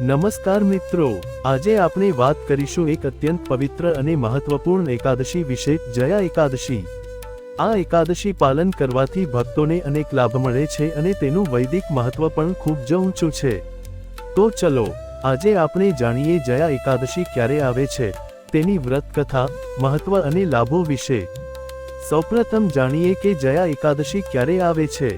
નમસ્કાર મિત્રો, આજે આપણે વાત કરીશું એક અત્યંત પવિત્ર અને મહત્વપૂર્ણ એકાદશી વિશે, જયા એકાદશી. આ એકાદશી પાલન કરવાથી ભક્તોને અનેક લાભ મળે છે અને તેનું વૈદિક મહત્વ પણ ખૂબ જ ઊંચું છે. તો ચલો, આજે આપણે જાણીએ જયા એકાદશી ક્યારે આવે છે, તેની વ્રત કથા મહત્વ અને લાભો વિશે. સૌપ્રથમ જાણીએ કે જયા એકાદશી ક્યારે આવે છે.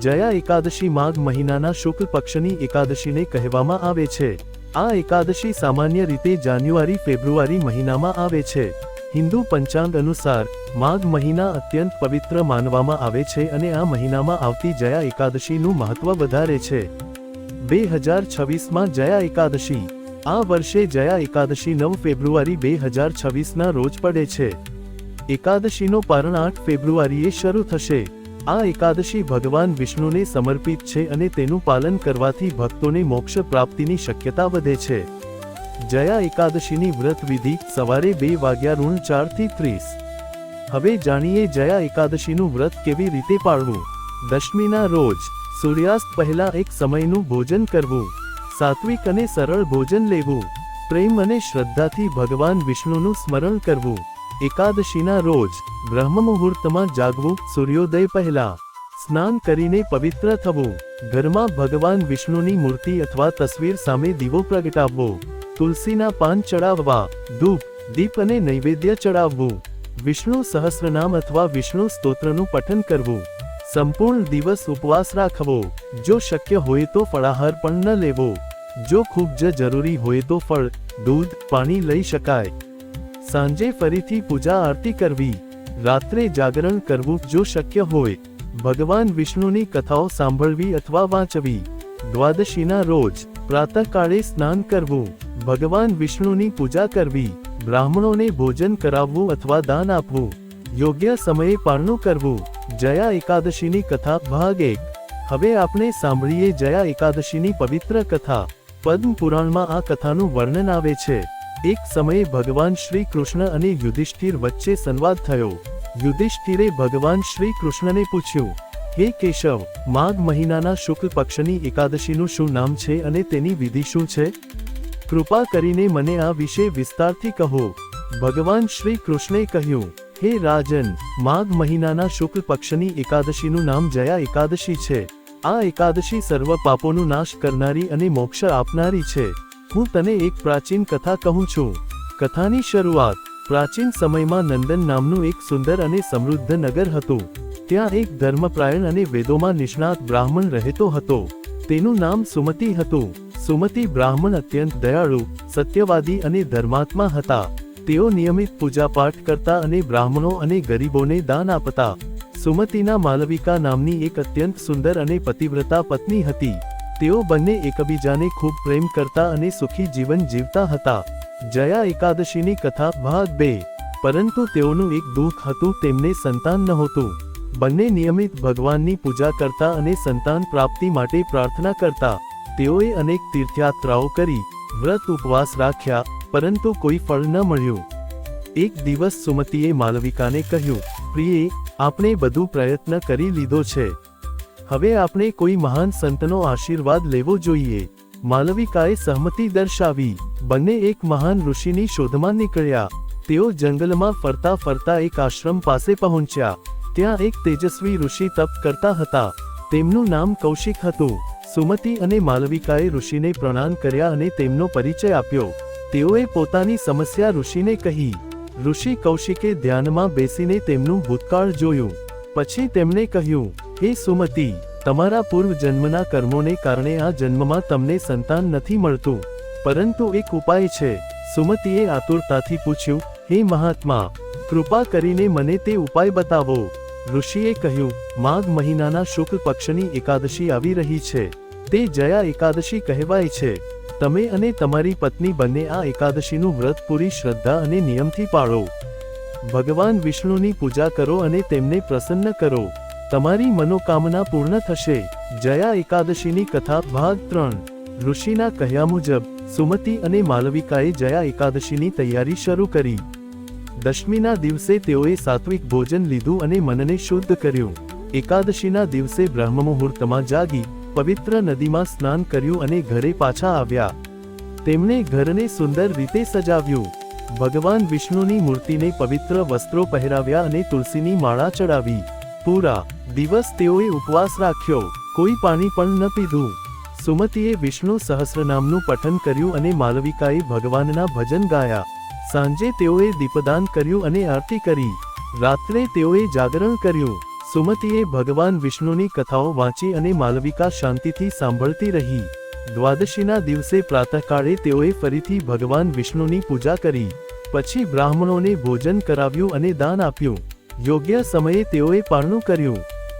જયા એકાદશી માઘ મહિનાના શુક્લ પક્ષની એકાદશીને કહેવામાં આવે છે. આ એકાદશી સામાન્ય રીતે જાન્યુઆરી ફેબ્રુઆરી મહિનામાં આવે છે. હિન્દુ પંચાંગ અનુસાર, માઘ મહિના અત્યંત પવિત્ર માનવામાં આવે છે અને આ મહિનામાં આવતી જયા એકાદશીનું મહત્વ વધારે છે. બે હજાર છવ્વીસમાં જયા એકાદશી. આ વર્ષે જયા એકાદશી નવ ફેબ્રુઆરી બે હજાર છવ્વીસના રોજ પડે છે. એકાદશીનો પારણ આઠ ફેબ્રુઆરીએ શરૂ થશે. આ એકાદશી ભગવાન વિષ્ણુને સમર્પિત છે અને તેનું પાલન કરવાથી ભક્તોને મોક્ષ પ્રાપ્તિની શક્યતા વધે છે. જયા એકાદશીની વ્રત વિધિ સવારે બે વાગ્યા ઋણ ચારથી ત્રીસ. હવે જાણીએ જયા એકાદશીનું વ્રત કેવી રીતે પાળવું? દશમીના રોજ, સૂર્યાસ્ત પહેલા એક સમયનું ભોજન કરવું. સાત્વિક અને સરળ ભોજન લેવું. પ્રેમ અને શ્રદ્ધાથી ભગવાન વિષ્ણુનું સ્મરણ કરવું. એકાદશીના રોજ બ્રહ્મ મુહૂર્તમાં જાગવું સૂર્યોદય પહેલા. સ્નાન કરીને પવિત્ર થવું. ઘરમાં ભગવાન વિષ્ણુની મૂર્તિ અથવા તસવીર સામે દીવો પ્રગટાવવો. તુલસીના પાન ચડાવવા. ધૂપ, દીપ અને નૈવેદ્ય ચડાવવું. વિષ્ણુ સહસ્રનામ અથવા વિષ્ણુ સ્તોત્રનું પઠન કરવું. સંપૂર્ણ દિવસ ઉપવાસ રાખવો. જો શક્ય હોય તો ફળાહાર પણ ન લેવો. જો ખૂબ જ જરૂરી હોય તો ફળ, દૂધ, પાણી લઈ શકાય. સાંજે ફરીથી પૂજા આરતી કરવી, રાત્રે જાગરણ કરવું જો શક્ય હોય, ભગવાન વિષ્ણુની કથાઓ સાંભળવી અથવા વાંચવી. દ્વાદશીના રોજ, પ્રાતઃકાળે સ્નાન કરવું, ભગવાન વિષ્ણુની પૂજા કરવી, બ્રાહ્મણોને ભોજન કરાવવું અથવા દાન આપવું, યોગ્ય સમયે પારણું કરવું, જયા એકાદશીની કથા ભાગ એક. હવે આપણે સાંભળીએ જયા એકાદશીની પવિત્ર કથા. પદ્મ પુરાણમાં આ કથાનું વર્ણન આવે છે. એક સમયે ભગવાન શ્રી કૃષ્ણ અને યુધિષ્ઠિર વચ્ચે સંવાદ થયો. યુધિષ્ઠિરે ભગવાન શ્રી કૃષ્ણને પૂછ્યું, હે કેશવ, માઘ મહિનાના શુક્લ પક્ષની એકાદશીનું શું નામ છે અને તેની વિધિ શું છે? કૃપા કરીને મને આ વિશે વિસ્તારથી કહો. ભગવાન શ્રી કૃષ્ણે કહ્યું, હે રાજન, માઘ મહિનાના શુક્લ પક્ષની એકાદશીનું નામ જયા એકાદશી છે. આ એકાદશી સર્વ પાપોનું નાશ કરનારી અને મોક્ષ આપનારી છે. હું તને એક પ્રાચીન કથા કહું છું. કથાની શરૂઆત પ્રાચીન સમયમાં નંદન નામનું એક સુંદર અને સમૃદ્ધ નગર હતું. ત્યાં એક ધર્મપ્રાયણ અને વેદોમાં નિષ્ણાત બ્રાહ્મણ રહેતો હતો. તેનું નામ સુમતિ હતું. સુમતિ બ્રાહ્મણ અત્યંત દયાળુ, સત્યવાદી અને ધર્માત્મા હતા. તેઓ નિયમિત પૂજાપાઠ કરતા અને બ્રાહ્મણો અને ગરીબોને દાન આપતા. સુમતિના માલવિકા નામની એક અત્યંત સુંદર અને પતિવ્રતા પત્ની હતી. તેઓ બંને એકબીજાને ખૂબ પ્રેમ કરતા અને સુખી જીવન જીવતા હતા. જયા એકાદશીની કથા ભાગ બે. પરંતુ તેઓનું એક દુઃખ હતું તેમને સંતાન નહોતું. બંને નિયમિત ભગવાનની પૂજા કરતા અને સંતાન પ્રાપ્તિ માટે પ્રાર્થના કરતા. તેઓએ અનેક તીર્થયાત્રાઓ કરી, વ્રત ઉપવાસ રાખ્યા, પરંતુ કોઈ ફળ ન મળ્યું. એક દિવસ સુમતીએ માલવિકાને કહ્યું, પ્રિયે, આપણે બધું પ્રયત્ન કરી લીધો છે. હવે આપણે કોઈ મહાન સંતનો આશીર્વાદ લેવો જોઈએ. માલવિકાએ સહમતિ દર્શાવી. બંને એક મહાન ઋષિની શોધમાં નીકળ્યા. તેઓ જંગલમાં ફરતા ફરતા એક આશ્રમ પાસે પહોંચ્યા. ત્યાં એક તેજસ્વી ઋષિ તપ કરતા હતા. તેમનું નામ કૌશિક હતું. સુમતિ અને માલવિકાએ ઋષિને પ્રણામ કર્યા અને તેમનો પરિચય આપ્યો. તેઓએ પોતાની સમસ્યા ઋષિને કહી. ઋષિ કૌશિકે ધ્યાનમાં બેસીને તેમનું ભૂતકાળ જોયું. પછી તેમણે કહ્યું હે સુમતી, તમારા પૂર્વ જન્મના કર્મોને કારણે આ જન્મમાં તમને સંતાન નથી મળતું. પરંતુ એક ઉપાય છે. સુમતીએ આતુરતાથી પૂછ્યું, હે મહાત્મા, કૃપા કરીને મને તે ઉપાય બતાવો. ઋષિએ કહ્યું, માઘ મહિનાના શુક્લ પક્ષની એકાદશી આવી રહી છે. તે જયા એકાદશી કહેવાય છે. તમે અને તમારી પત્ની બંને આ એકાદશીનું વ્રત પૂરી શ્રદ્ધા અને નિયમથી પાળો. ભગવાન વિષ્ણુની પૂજા કરો અને તેમને પ્રસન્ન કરો. તમારી મનોકામના પૂર્ણ થશે. જયા એકાદશીની કથા ભાગ ત્રણ. ઋષિના કહ્યા મુજબ, સુમતિ અને માલવિકાએ જયા એકાદશીની તૈયારી શરૂ કરી. દશમીના દિવસે તેઓએ સાત્વિક ભોજન લીધું અને મનને શુદ્ધ કર્યું. એકાદશીના દિવસે બ્રહ્મ મુહૂર્તમાં જાગી, પવિત્ર નદીમાં સ્નાન કર્યું અને ઘરે પાછા આવ્યા. તેમણે ઘરને સુંદર રીતે સજાવ્યું. ભગવાન વિષ્ણુની મૂર્તિને પવિત્ર વસ્ત્રો પહેરાવ્યા અને તુલસીની માળા ચડાવી. પૂરા દિવસ તેઓએ ઉપવાસ રાખ્યો. કોઈ પાણી પણ ન પીધું. સુમતીએ વિષ્ણુ સહસ્રનામનું પઠન કર્યું અને માલવિકાએ ભગવાનના ભજન ગાયા. સાંજે તેઓએ દીપદાન કર્યું અને આરતી કરી. રાત્રે તેઓએ જાગરણ કર્યું. સુમતીએ ભગવાન વિષ્ણુની કથાઓ વાંચી અને માલવિકા શાંતિથી સાંભળતી રહી. દ્વાદશીના દિવસે પ્રાતઃકાળે તેઓએ ફરીથી ભગવાન વિષ્ણુની પૂજા કરી. પછી બ્રાહ્મણોને ભોજન કરાવ્યું અને દાન આપ્યું. યોગ્ય સમયે તેઓએ પારણું કર્યું.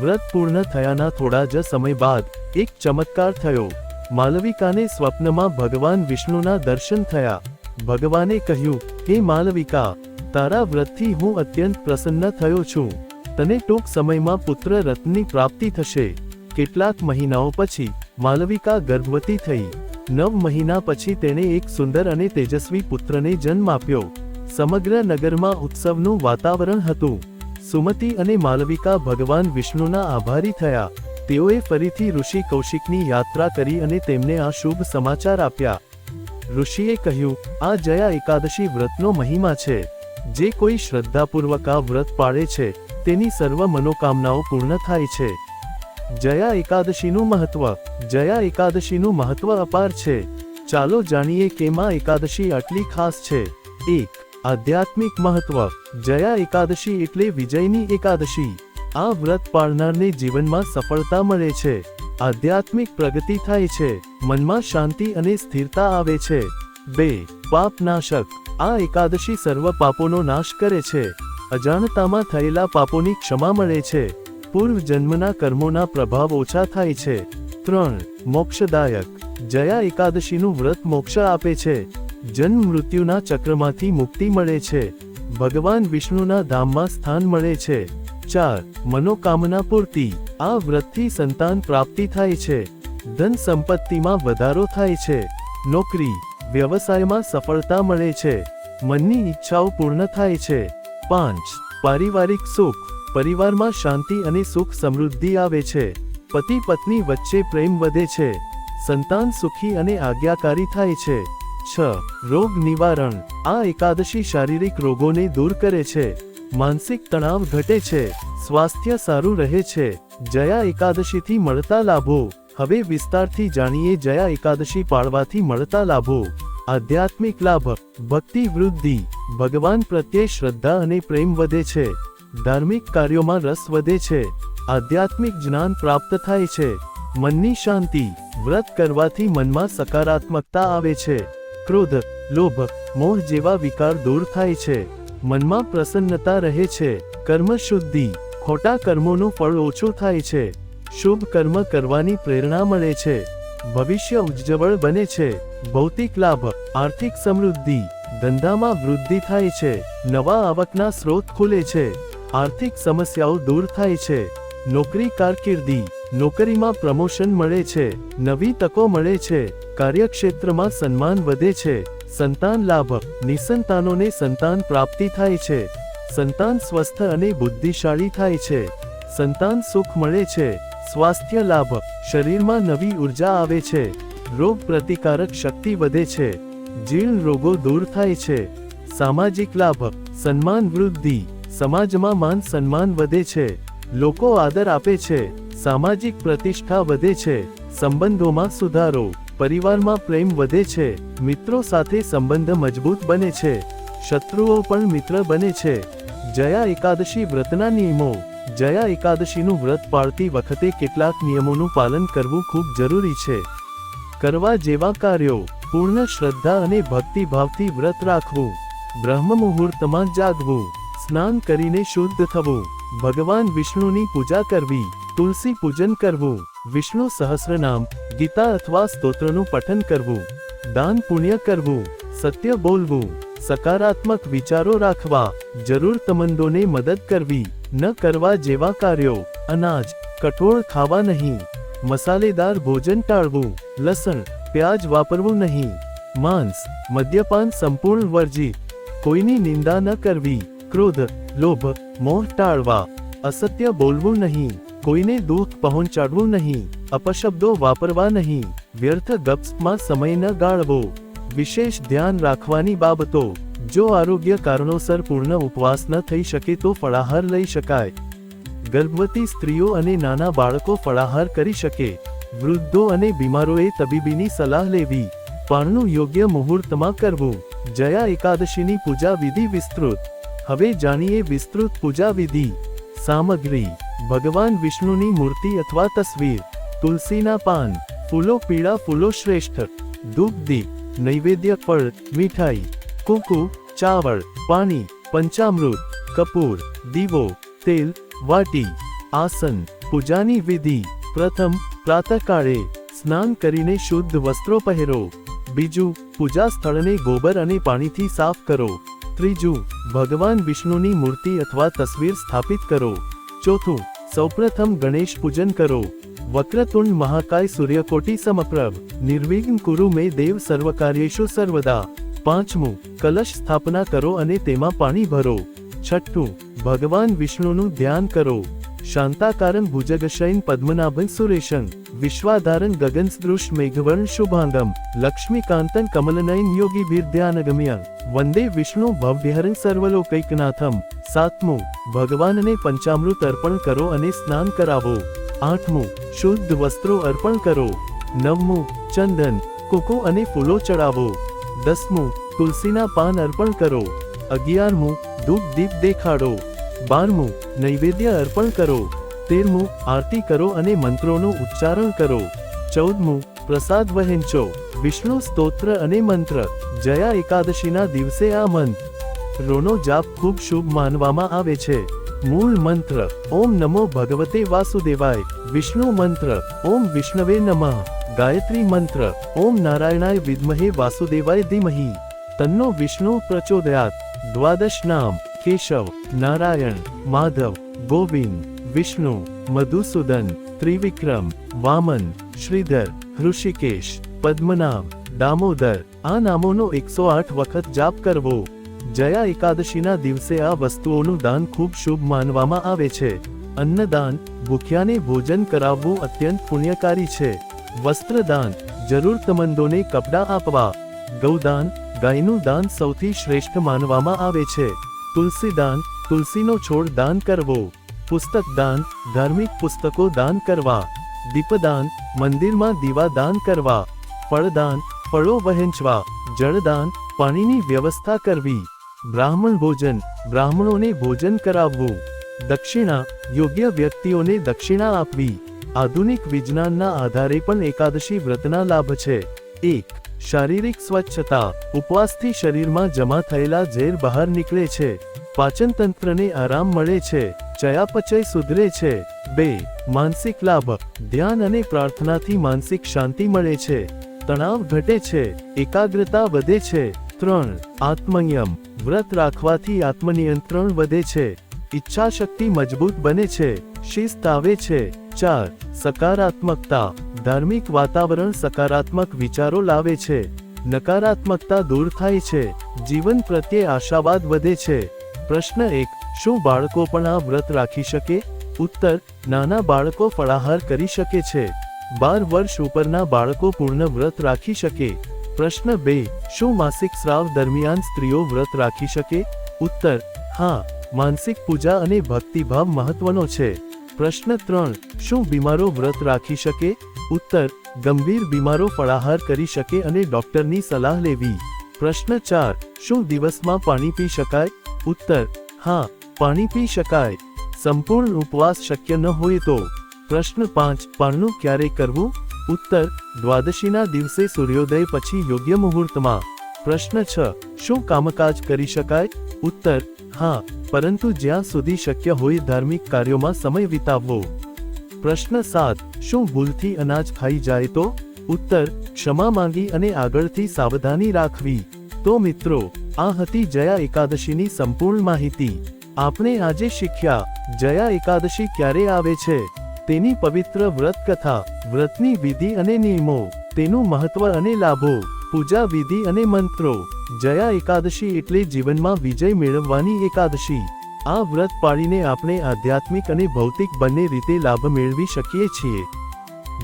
વ્રત પૂર્ણ થયાના થોડા જ સમય બાદ એક ચમત્કાર થયો. માલવિકાને સ્વપ્નમાં ભગવાન વિષ્ણુના દર્શન થયા. ભગવાને કહ્યું, હે માલવિકા, તારા વ્રતથી હું અત્યંત પ્રસન્ન થયો છું. તને ટૂંક સમયમાં પુત્ર રત્નની પ્રાપ્તિ થશે. કેટલાક મહિનાઓ પછી, માલવિકા ગર્ભવતી થઈ. નવ મહિના પછી તેણે એક સુંદર અને તેજસ્વી પુત્રને જન્મ આપ્યો. સમગ્ર નગરમાં ઉત્સવનું વાતાવરણ હતું. સુમતિ અને માલવિકા ભગવાન વિષ્ણુના આભારી થયા. તેઓએ ફરીથી ઋષિ કૌશિકની યાત્રા કરી અને તેમને આ શુભ સમાચાર આપ્યા. ઋષિએ કહ્યું, આ જયા એકાદશી વ્રતનો મહિમા છે. જે કોઈ શ્રદ્ધાપૂર્વક આ વ્રત પાળે છે, તેની સર્વ મનોકામનાઓ પૂર્ણ થાય છે. જયા એકાદશીનું મહત્વ, જયા એકાદશીનું મહત્વ અપાર છે. ચાલો જાણીએ કે માં એકાદશી આટલી ખાસ છે. એક આધ્યાત્મિક મહત્વ. જયા એકાદશી એટલે વિજયની એકાદશી. આ વ્રત પાળનારને જીવનમાં સફળતા મળે છે. આધ્યાત્મિક પ્રગતિ થાય છે. મનમાં શાંતિ અને સ્થિરતા આવે છે. બે પાપ નાશક આ એકાદશી સર્વ પાપોનો નાશ કરે છે. અજાણતામાં થયેલા પાપોની ક્ષમા મળે છે. પૂર્વ જન્મના કર્મોના પ્રભાવ ઓછા થાય છે. ત્રણ, મોક્ષદાયક. જયા એકાદશીનું વ્રત મોક્ષ આપે છે. જન્મ મૃત્યુના ચક્રમાંથી મુક્તિ મળે છે. ભગવાન વિષ્ણુના ધામમાં સ્થાન મળે છે. ચાર, મનોકામના પૂર્તિ. આ વ્રતથી સંતાન પ્રાપ્તિ થાય છે. ધન સંપત્તિમાં વધારો થાય છે. નોકરી, વ્યવસાયમાં સફળતા મળે છે. મનની ઈચ્છાઓ પૂર્ણ થાય છે. પાંચ, પારિવારિક સુખ. પરિવારમાં શાંતિ અને સુખ સમૃદ્ધિ આવે છે. પતિ પત્ની વચ્ચે પ્રેમ વધે છે. સંતાન સુખી અને આજ્ઞાકારી થાય છે. છ, રોગ નિવારણ. આ એકાદશી શારીરિક રોગોને દૂર કરે છે. માનસિક તણાવ ઘટે છે. સ્વાસ્થ્ય સારું રહે છે. જયા એકાદશીથી મળતા લાભો. હવે વિસ્તારથી જાણીએ જયા એકાદશી પાળવાથી મળતા લાભો. આધ્યાત્મિક લાભ. ભક્તિ વૃદ્ધિ. ભગવાન પ્રત્યે શ્રદ્ધા અને પ્રેમ વધે છે. ધાર્મિક કાર્યોમાં રસ વધે છે. આધ્યાત્મિક જ્ઞાન પ્રાપ્ત થાય છે. મનની શાંતિ. વ્રત કરવાથી મનમાં સકારાત્મકતા આવે છે. ક્રોધ, લોભ, મોહ જેવા વિકાર દૂર થાય છે. મનમાં પ્રસન્નતા રહે છે. કર્મ શુદ્ધિ, ખોટા કર્મોનું ફળ ઓછું થાય છે. શુભ કર્મ કરવાની પ્રેરણા મળે છે. ભવિષ્ય ઉજ્જવળ બને છે. ભૌતિક લાભ, આર્થિક સમૃદ્ધિ, ધંધામાં વૃદ્ધિ થાય છે. નવા આવકના સ્રોત ખુલે છે. આર્થિક સમસ્યાઓ દૂર થાય છે. નોકરી કારકિર્દી, નોકરીમાં પ્રમોશન મળે છે. નવી તકો મળે છે. કાર્યક્ષેત્રમાં સન્માન વધે છે. સંતાન લાભ. નિસંતાનોને સંતાન પ્રાપ્તિ થાય છે. સંતાન સ્વસ્થ અને બુદ્ધિશાળી થાય છે. સંતાન સુખ મળે છે. સ્વાસ્થ્ય લાભ. શરીરમાં નવી ઊર્જા આવે છે. રોગ પ્રતિકારક શક્તિ વધે છે. જીર્ણ રોગો દૂર થાય છે. સામાજિક લાભ. સન્માન વૃદ્ધિ. સમાજમાં માન સન્માન વધે છે. લોકો આદર આપે છે. સામાજિક પ્રતિષ્ઠા વધે છે. સંબંધોમાં સુધારો. પરિવારમાં પ્રેમ વધે છે, મિત્રો સાથે સંબંધ મજબૂત બને છે, શત્રુઓ પણ મિત્ર બને છે. જયા એકાદશી વ્રતના નિયમો. જયા એકાદશીનું વ્રત પાળતી વખતે કેટલાક નિયમોનું પાલન કરવું ખૂબ જરૂરી છે. કરવા જેવા કાર્યો. પૂર્ણ શ્રદ્ધા અને ભક્તિભાવથી વ્રત રાખવું. બ્રહ્મ મુહૂર્તમાં જાગવું. સ્નાન કરીને શુદ્ધ થવું. ભગવાન વિષ્ણુની પૂજા કરવી. તુલસી પૂજન કરવું. વિષ્ણુ સહસ્રનામ, ગીતા અથવા સ્તોત્રનું પઠન કરવું, દાન પુણ્ય કરવું, સત્ય બોલવું, સકારાત્મક વિચારો રાખવા, જરૂર તમંદોને મદદ કરવી, ન કરવા જેવા કાર્યો, અનાજ, કઠોળ ખાવા નહીં, મસાલેદાર ભોજન ટાળવું, લસણ, પ્યાજ વાપરવું નહીં, માંસ, મદ્યપાન સંપૂર્ણ વર્જિત, કોઈની નિંદા ન કરવી, ક્રોધ, લોભ, મોહ ટાળવા, અસત્ય બોલવું નહીં. કોઈને દુઃખ પહોંચાડવું નહીં, અપશબ્દો વાપરવા નહીં, વ્યર્થ ગપ્સમાં સમય ન ગાળવો. વિશેષ ધ્યાન રાખવાની બાબતો, જો આરોગ્ય કારણોસર પૂર્ણ ઉપવાસ ન થઈ શકે તો ફળાહાર લઈ શકાય. ગર્ભવતી સ્ત્રીઓ અને નાના બાળકો ફળાહાર કરી શકે. વૃદ્ધો અને બીમારોએ તબીબીની સલાહ લેવી. પાણનું યોગ્ય મુહૂર્તમાં કરવું. જયા એકાદશીની પૂજા વિધિ વિસ્તૃત. હવે જાણીએ વિસ્તૃત પૂજા વિધિ. સામગ્રી. ભગવાન વિષ્ણુની મૂર્તિ અથવા તસવીર, તુલસીના પાન, ફૂલો પીળા ફૂલો શ્રેષ્ઠ ધૂપ નૈવેદ્ય, ફળ, મીઠાઈ, કુકુ, ચાવળ, પાણી, પંચામૃત, કપૂર, દીવો, તેલ, વાટી, આસન, પૂજાની વિધિ, પ્રથમ, પ્રાતઃકાળે, સ્નાન કરીને શુદ્ધ વસ્ત્રો પહેરો, બીજું, પૂજા સ્થળને ગોબર અને પાણીથી સાફ કરો, ત્રીજું, ભગવાન વિષ્ણુની મૂર્તિ અથવા તસવીર સ્થાપિત કરો, ચોથું સૌપ્રથમ ગણેશ પૂજન કરો. વક્રતુંડ મહાકાય સૂર્યકોટી સમપ્રભ. નિર્વિઘ્ન કુરુ મે દેવ સર્વકાર્યેશુ સર્વદા. પાંચમું, કલશ સ્થાપના કરો અને તેમાં પાણી ભરો. છઠ્ઠું, ભગવાન વિષ્ણુનું ધ્યાન કરો. શાંતાકારન ભુજગશયન પદ્મનાભન સુરેશં વિશ્વાધારન ગગનસદૃશ મેઘવર્ણ શુભાંગમ લક્ષ્મીકાંતન કમલનયન યોગીભીર્ધ્યાનગમ્ય વંદે વિષ્ણુ ભવ્યહરણ સર્વલોકૈકનાથમ સાતમું ભગવાનને પંચામૃત અર્પણ કરો અને સ્નાન કરાવો આઠમું શુદ્ધ વસ્ત્રો અર્પણ કરો નવમું ચંદન કોકો અને ફૂલો ચડાવો દસમું તુલસીના પાન અર્પણ કરો અગિયારમું ધૂપ દીપ દેખાડો બારમું નૈવેદ્ય અર્પણ કરો તેરમું, આરતી કરો અને મંત્રોનું ઉચ્ચારણ કરો. ચૌદમું, પ્રસાદ વહેંચો. વિષ્ણુ સ્તોત્ર અને મંત્ર. જયા એકાદશીના દિવસે આ મંત્ર. રોનો જાપ ખૂબ શુભ માનવામાં આવે છે. મૂળ મંત્ર, ઓમ નમો ભગવતે વાસુદેવાય. વિષ્ણુ મંત્ર, ઓમ વિષ્ણવે નમઃ. ગાયત્રી મંત્ર, ઓમ નારાયણાય વિદ્મહે વાસુદેવાય ધીમહી. તન્નો વિષ્ણુ પ્રચોદયાત. દ્વાદશ નામ, કેશવ, નારાયણ, માધવ, ગોવિંદ. વિષ્ણુ મધુસૂદન ત્રિવિક્રમ વામન શ્રીધર ઋષિકેશ પદ્મનાભ દામોદર આ નામોનો એકસો આઠ વખત જાપ કરવો. જયા એકાદશીના દિવસે આ વસ્તુઓનું દાન ખૂબ શુભ માનવામાં આવે છે. અન્નદાન, ભૂખ્યાને ભોજન કરાવવું અત્યંત પુણ્યકારી છે. વસ્ત્રદાન, જરૂરતમંદોને કપડાં આપવા. ગૌદાન, ગાયનું દાન સૌથી શ્રેષ્ઠ માનવામાં આવે છે. તુલસીદાન, તુલસીનો છોડ દાન કરવો. પુસ્તક દાન, ધાર્મિક પુસ્તકો દાન કરવા. દીપદાન, મંદિરમાં દીવા દાન કરવા. ફળદાન, ફળો વહેંચવા. જળદાન, પાણીની વ્યવસ્થા કરવી. બ્રાહ્મણ ભોજન, બ્રાહ્મણોને ભોજન કરાવવું. દક્ષિણા, યોગ્ય વ્યક્તિઓને દક્ષિણા આપવી. આધુનિક વિજ્ઞાનના આધારે પણ એકાદશી વ્રતના લાભ છે. એક, શારીરિક સ્વચ્છતા. ઉપવાસથી શરીરમાં જમા થયેલા ઝેર બહાર નીકળે છે. પાચન તંત્રને આરામ મળે છે, ચયાપચય સુધરે છે. બે, માનસિક લાભ. ધ્યાન અને પ્રાર્થનાથી માનસિક શાંતિ મળે છે. તણાવ ઘટે છે, એકાગ્રતા વધે છે. ત્રણ, આત્મયમ. વ્રત રાખવાથી આત્મનિયંત્રણ વધે છે. ઈચ્છા શક્તિ મજબૂત બને છે. શિસ્ત આવે છે. ચાર, સકારાત્મકતા. ધાર્મિક વાતાવરણ સકારાત્મક વિચારો લાવે છે. નકારાત્મકતા દૂર થાય છે. જીવન પ્રત્યે આશાવાદ વધે છે. પ્રશ્ન એક, શું બાળકો પણ આ વ્રત રાખી શકે? ઉત્તર, નાના બાળકો ફળાહાર કરી શકે છે. બાર વર્ષ ઉપરના બાળકો પૂર્ણ વ્રત રાખી શકે. પ્રશ્ન બે, શું માસિક સ્રાવ દરમિયાન સ્ત્રીઓ વ્રત રાખી શકે? ઉત્તર, હા, માનસિક પૂજા અને ભક્તિભાવ મહત્વનો છે. પ્રશ્ન ત્રણ, શું બીમારો વ્રત રાખી શકે? ઉત્તર, ગંભીર બીમારો ફળાહાર કરી શકે અને ડોક્ટરની સલાહ લેવી. પ્રશ્ન ચાર, શું દિવસમાં પાણી પી શકાય? ઉત્તર, હા, પાણી પી શકાય. સંપૂર્ણ ઉપવાસ શક્ય ન હોય તો. પ્રશ્ન પાંચ, પાણનું ક્યારે કરવું? ઉત્તર, દ્વાદશીના દિવસે સૂર્યોદય પછી યોગ્ય મુહૂર્તમાં. પ્રશ્ન છ, શું કામકાજ કરી શકાય? ઉત્તર, હા, પરંતુ જ્યાં સુધી શક્ય હોય ધાર્મિક કાર્યોમાં સમય વિતાવવો. પ્રશ્ન સાત, શું ભૂલથી અનાજ ખાઈ જાય તો? ઉત્તર, ક્ષમા માંગી અને આગળથી સાવધાની રાખવી. તો મિત્રો આ હતી જયા એકાદશીની સંપૂર્ણ માહિતી. આપણે આજે શીખ્યા, જયા એકાદશી ક્યારે આવે છે? તેની પવિત્ર વ્રત કથા વ્રતની વિધિ અને નિયમો, તેનું મહત્વ અને લાભો, પૂજા વિધિ અને મંત્રો. જયા એકાદશી એટલે જીવનમાં વિજય મેળવવાની એકાદશી. આ વ્રત પાળીને આપણે આધ્યાત્મિક અને ભૌતિક બંને રીતે લાભ મેળવી શકીએ છીએ.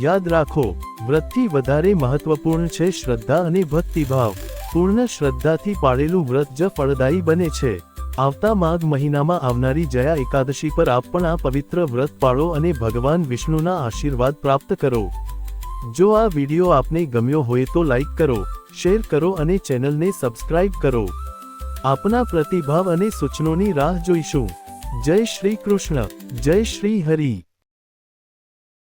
યાદ રાખો, વ્રતથી વધારે મહત્વપૂર્ણ છે શ્રદ્ધા અને ભક્તિભાવ. પૂર્ણ શ્રદ્ધાથી પાળેલું વ્રત જ ફળદાયી બને છે. આવતા માઘ મહિનામાં આવનારી જયા એકાદશી પર આપ પણ આ પવિત્ર વ્રત પાળો અને ભગવાન વિષ્ણુના આશીર્વાદ પ્રાપ્ત કરો. જો આ વિડિયો આપને ગમ્યો હોય તો લાઈક કરો, શેર કરો અને ચેનલને સબસ્ક્રાઇબ કરો. આપના પ્રતિભાવ અને સૂચનોની રાહ જોઈશું. જય શ્રી કૃષ્ણ, જય શ્રી હરિ.